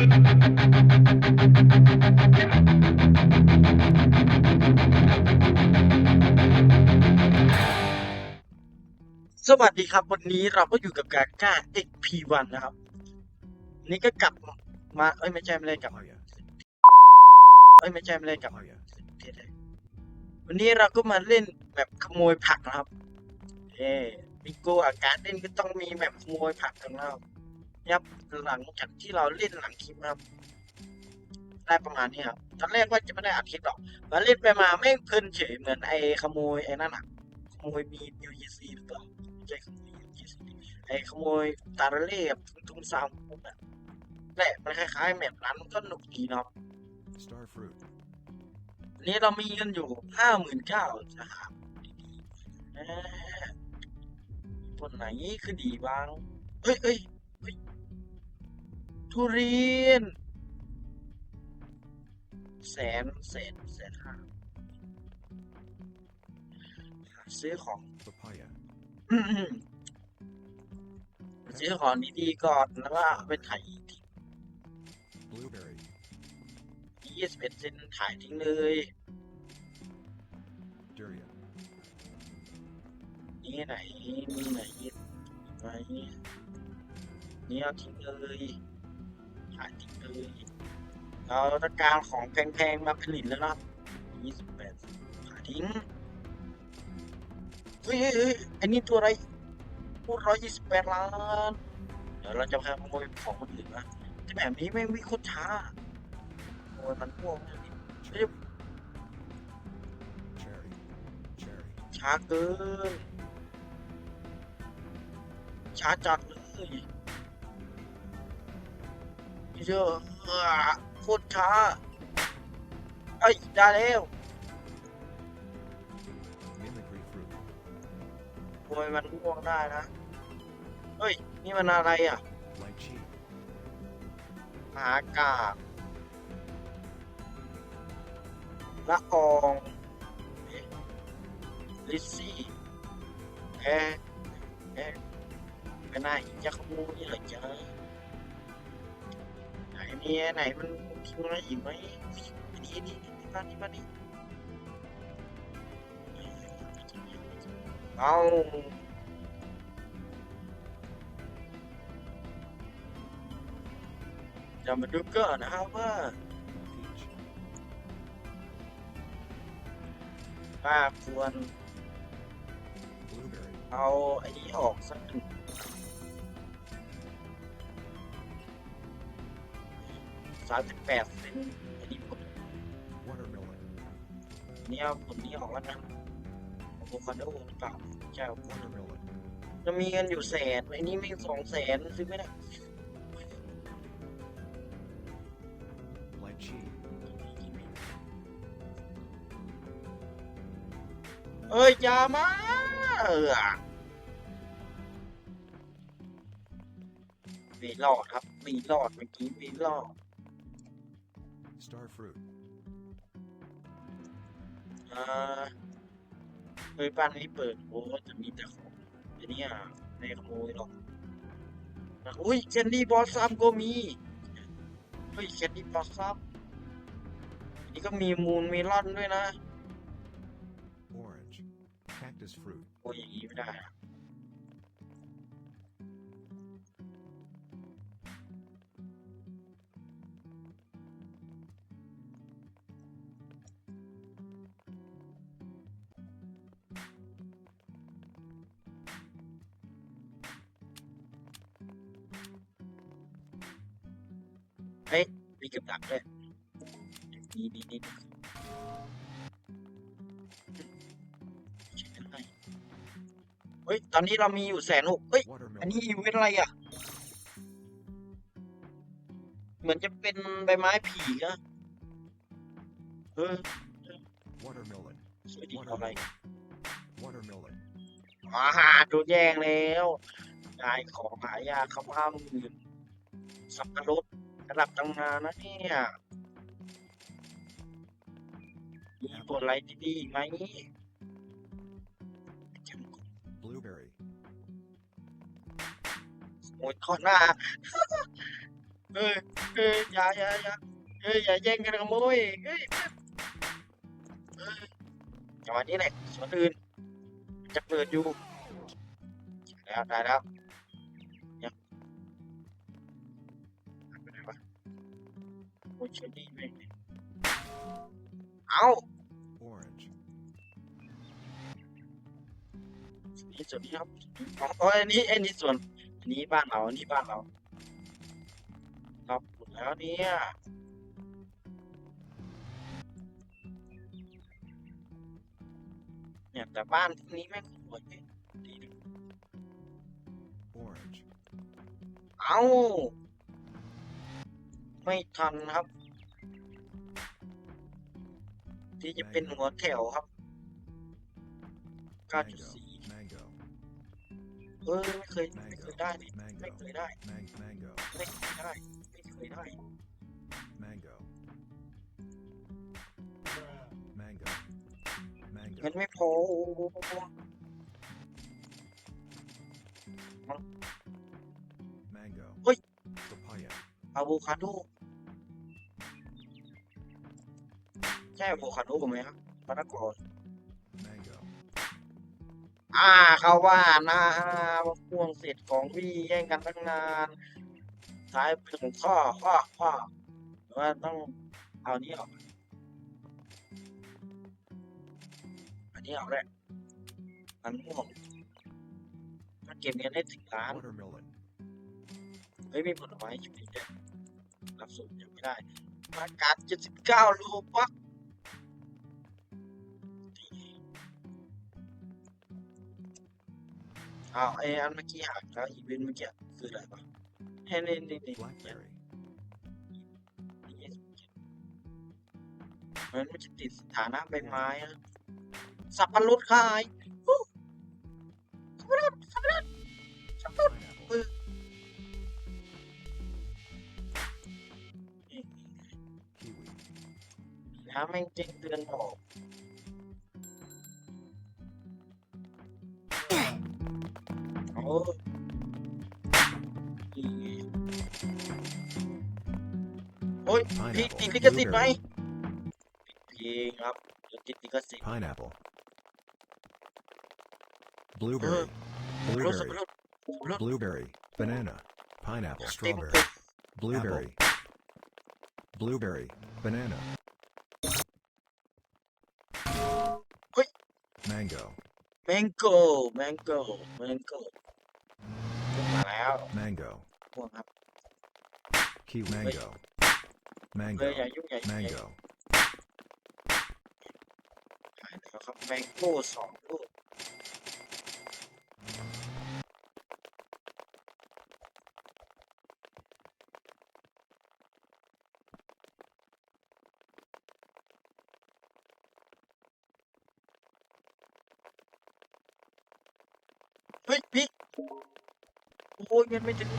สวัสดีครับ วันนี้เราก็อยู่กับกาก้า XP1 นะครับ นี่ก็กลับมา เอ้ย ไม่ใช่ไม่ได้กลับมาอยู่เอ้ย ไม่ใช่ไม่ได้กลับมาผิดเลยวันนี้เราก็มาเล่นแบบขโมยผักนะครับ เอ้บิโกอาการเล่นก็ต้องมีแบบขโมยผักของเรา ครับหลังจากที่เราเล่นหลังคลิปนะครับได้ประมาณนี้ครับตอนแรกว่าจะไม่ได้อัดคลิปหรอกมาเล่นไปมาไม่งเพลินเฉยเหมือนไอ้ขโมยไอ้นั่นอะขโมยมีมิวยีซีหรือเปล่าไม่ใช่ขโมยมิวยีซีไอ้ขโมยตาระเล่กับทุ่งซาวพวกนั้นแหละมันคล้ายๆแบบนั้นก็หนุกดีเนาะ Star fruit. อันนี้เรามีเงินอยู่ห้าหมื่นเก้าจะหาเอ๊ะตัวไหนคือดีบ้างเอ้ยเอ้ยเอ้ย ทุเรียน แสนแสนแสนห้าหาซื้อของ Papaya. ซื้อของดีๆก่อนแล้วก็เอาไปถ่ายทิ้ง Blueberry. ยี่สิบเอ็ดเซนถ่ายทิ้งเลย Durian. นี่ไหนมีไหนไหนนี่เอาทิ้งเลยถ่ายทิ้งเลย เราต้องการของแพงๆมาผลิตแล้วนะยี่สิบแปดผ่าทิ้งเฮ้ยเฮ้ยอันนี้ตัวอะไรพูดร้อยยี่สิบแปดล้าน เดี๋ยวเราจะพาขโมยของคนอื่นนะแต่แบบนี้ไม่วิ่งโคตรช้าโอ้ยมันพ่วงมากนี่ Cherry. Cherry. Cherry. ช้าเกิน ช้าจัดเลยเยอะ โคตรช้าเอ้ยได้แล้ว Mimicry fruit. โอ้ยมันพ่วงได้นะ เฮ้ย นี่มันอะไรอะ Lychee. หากาบละอองเอ๊ะลิซซี่แอะแอะไปไหนจะขโมยเหรอจ๊ะไหนมีอันไหนมัน ทิ้งอะไรอีกไหมนี่นี่นี่นี่มานี่มานี่เอาจะมาดูก่อนนะครับว่าป้าควรเอาไอ้นี้ออกสักหนึ่ง สามสิบแปดเซนอันนี้ผลเนี้เอาผลนี้ออกแล้วกันอะโวคาโดหรือเปล่าใช่อะโวคาจะมีเงินอยู่แสนไอ้นี้ไม่สองแสนซื้อไม่ได้เอ้ยอย่ามาเออไม่รอดครับไม่รอดเมื่อกี้ไม่รอด Star fruit. อ่าเฮ้ยบ้านนี้เปิดโอ้จะมีแต่ของไอ้เนี่ยไม่ขโมยหรอกอะอุ้ยแคนดี้บอสซัมก็มีเฮ้ยแคนดี้บอสซัมอันนี้ก็มีมูลเมลอนด้วยนะ Orange. Cactus fruit. โอ้ยอย่างนี้ไม่ได้อะ มีเก็บดักด้วยนี่นี่นี่เฮ้ย ตอนนี้เรามีอยู่แสนหกเฮ้ย อันนี้อีเวนต์อะไรอะ เหมือนจะเป็นใบไม้ผีอะเออ Watermelon. สวยดีเอาอะไร Watermelon. อาหารโดนแย่งแล้ว ได้ของหายากเขาห้าหมื่นสับปะรด ระดับตำนานนะเนี่ยมีบทอะไรดีๆไหม Blueberry. โอ้ยข้อหน้าเอ้ยเอ้ยอย่าอย่าอย่าเอ้ยอย่าแย่งกันขโมยเอ้ยเอ้ยจังหวะนี้แหละส่วนอื่นจะเปิดอยู่ แล้วได้แล้ว โอ้ยเชอรี่แม่งเลยเอา Orange. นี่ส่วนนี้ครับอ๋ออ๋ออันนี้อันนี้ส่วนอันนี้บ้านเราอันนี้บ้านเราเราปลูกแล้วเนี่ยเนี่ยแต่บ้านนี้แม่งสวยดีดี Orange. เอา ไม่ทันครับ ที่จะเป็นหัวแถวครับ Mango. 9.4 Mango. เออไม่เคยไม่เคยได้นี่ไม่ Mango. เคยได้ Mang- mango. ไม่เคยได้ไม่เคยได้ Mango. Mango. เงิน Mango. ไม่พอ อะโวคาโดใช่อะโวคาโดไหมครับมะละกอ Mango. อ่าเขาว่านะว่าพวงเศษของพี่แย่งกันตั้งนานท้ายเป็นของข้อข้อข้อหรือว่าต้องเอานี้ออก อันนี้ออกเลยมันม่วงถ้าเก็บเงินได้ถึงล้าน Watermelon. เฮ้ยมีผลไม้ชุดนี้ด้วย รับสูตรยังไม่ได้อากาศ79โลปักอ้าวไออันเมื่อกี้หักแล้วอีเวนต์เมื่อกี้คืออะไรวะเฮ้นี่นี่นี่เฮ้ยมันไม่จะติดสถานะใบไม้อะสับปะรดขาย น้ำแม่งเจ๊งเตือนบอกโอ้นี่ไงโอ้ยพี่ Pineapple. ติดลิขสิทธิ์ไหม Blueberry. ผิดเพลงครับเดี๋ยวติดลิขสิทธิ์ Pineapple. เออ Blueberry. รถสับปะ Blueberry. รดสับปะรด Blueberry. Banana. Pineapple. เต็ม Strawberry. เป็ด Blueberry. Blueberry. Banana. Mango. แมงโก้แมงโก้แมงโก้มาแล้ว Mango. พวกครับ Kiwi. Mango. เฮ้ย Mango. อย่ายุ่งอย่ายุ่งอย่า Mango. หายแล้วครับแมงโก้สองลูก ฮ้ยพี่โอ้ยเงินไม่ถึง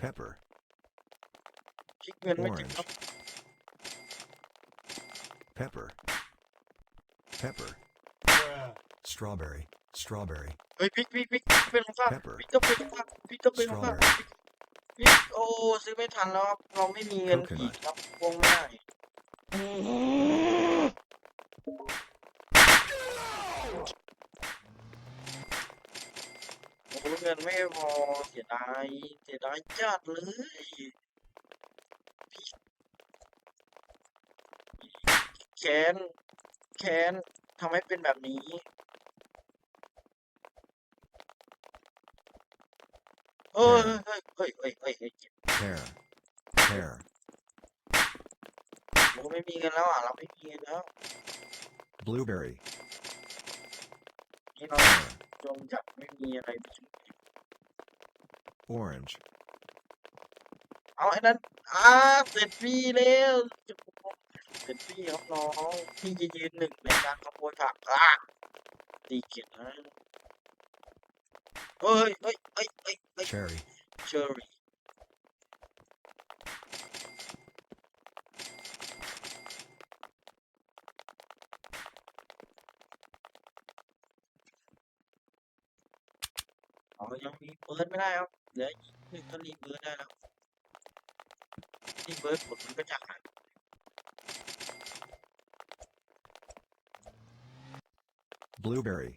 Pepper. คิดเงินไม่ถึงครับ Pepper. Pepper. Strawberry. Strawberry. เฮ้ยพี่พี่พี่เป็นของข้า Pepper. พี่ต้องเป็นของข้าพี่ต้องเป็นของข้า Strawberry. พี่โอ้ซื้อไม่ทันแล้วครับเราไม่มีเงิน Coconut. อีกครับวงไม่ได้โอ้เงินไม่พอเสียดายเสียดายจัดเลยพี่แค้นแค้นทำให้เป็นแบบนี้เฮ้ยเฮ้ยเฮ้ยเฮ้ยเฮ้ยเฮ้ยเจ็บ Pear. Pear. โอ้ไม่มีเงินแล้วอะ เราไม่มีเงินแล้ว Blueberry. นี่เรา Pear. จงจับไม่มีอะไรไปช่วย Orange. เอาไอ้นั้นอ่าเสร็จพี่แล้วเสร็จพี่ครับน้องพี่จะยืนหนึ่งในการขโมยผักอะตีเกียรตินะเฮ้ยเฮ้ยเฮ้ยเฮ้ยเฮ้ย Cherry. เชอรี่เอายังมี เปิดไม่ได้ครับเหลืออีกนี่ก็รีเบิร์ดได้แล้วรีเบิร์ดผลมันก็จะหาย Blueberry.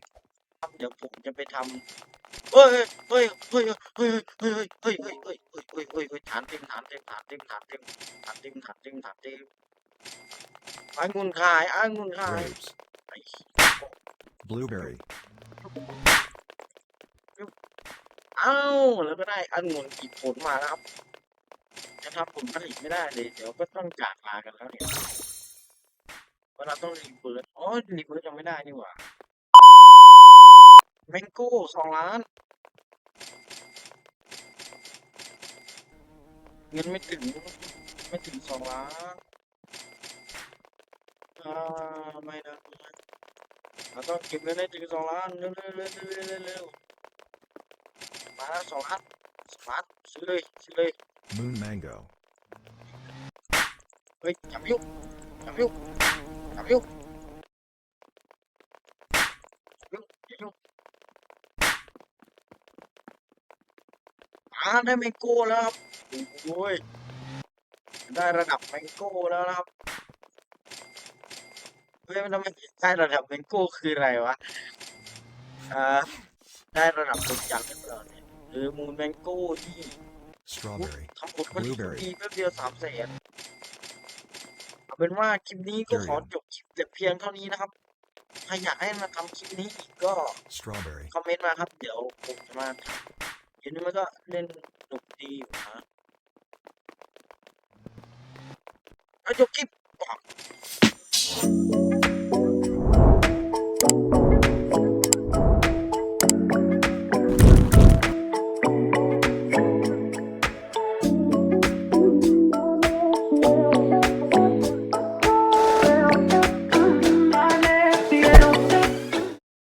ครับเดี๋ยวผมจะไปทำเฮ้ยเฮ้ยเฮ้ยเฮ้ยเฮ้ยเฮ้ยเฮ้ยเฮ้ยเฮ้ยเฮ้ยเฮ้ยเฮ้ยเฮ้ยฐานเต็มฐานเต็มฐานเต็มฐานเต็มฐานเต็มฐานเต็มฐานเต็มไอ้งุนขายไอ้งุนขาย Grapes. ไอ้ Blueberry. เอ้าแล้วก็ได้องุ่นอีกผลมาแล้วครับจะทำผลผลิตไม่ได้เลย เดี๋ยวก็ต้องจากลากันแล้วเนี่ยเวลาต้องรีเบิร์ดอ๋อรีเบิร์ดยังไม่ได้นี่หว่าแมงโก้สองล้าน เงินไม่ถึง ไม่ถึงสองล้านอ่าไม่นะเราต้องเก็บเงินให้ถึงสองล้าน เร็วเร็วเร็วเร็วเร็วเร็วเร็ว มาแล้วสองล้านสมาร์ทซื้อเลยซื้อเลย Moon mango. เฮ้ยจับยุกจับยุกจับยุกยุกยุกอ่าได้แมงโก้แล้วครับโอ้ยได้ระดับแมงโก้แล้วนะครับเฮ้ยมันทำไมได้ระดับแมงโก้คืออะไรวะอ่าได้ระดับตัวอย่างเรียบร้อยเนี่ย อมูนแมงโก้ที่ Strawberry. ทำผลผลิต Blueberry ดีแป๊บเดียวสามแสนเอาเป็นว่าคลิปนี้ก็ขอ Durian จบคลิปแต่เพียงเท่านี้นะครับ ถ้าอยากให้มาทำคลิปนี้อีกก็ Strawberry. คอมเมนต์มาครับ เดี๋ยวผมจะมาทำเห็นมันก็เล่นหนุกดีอยู่นะเอาจบคลิป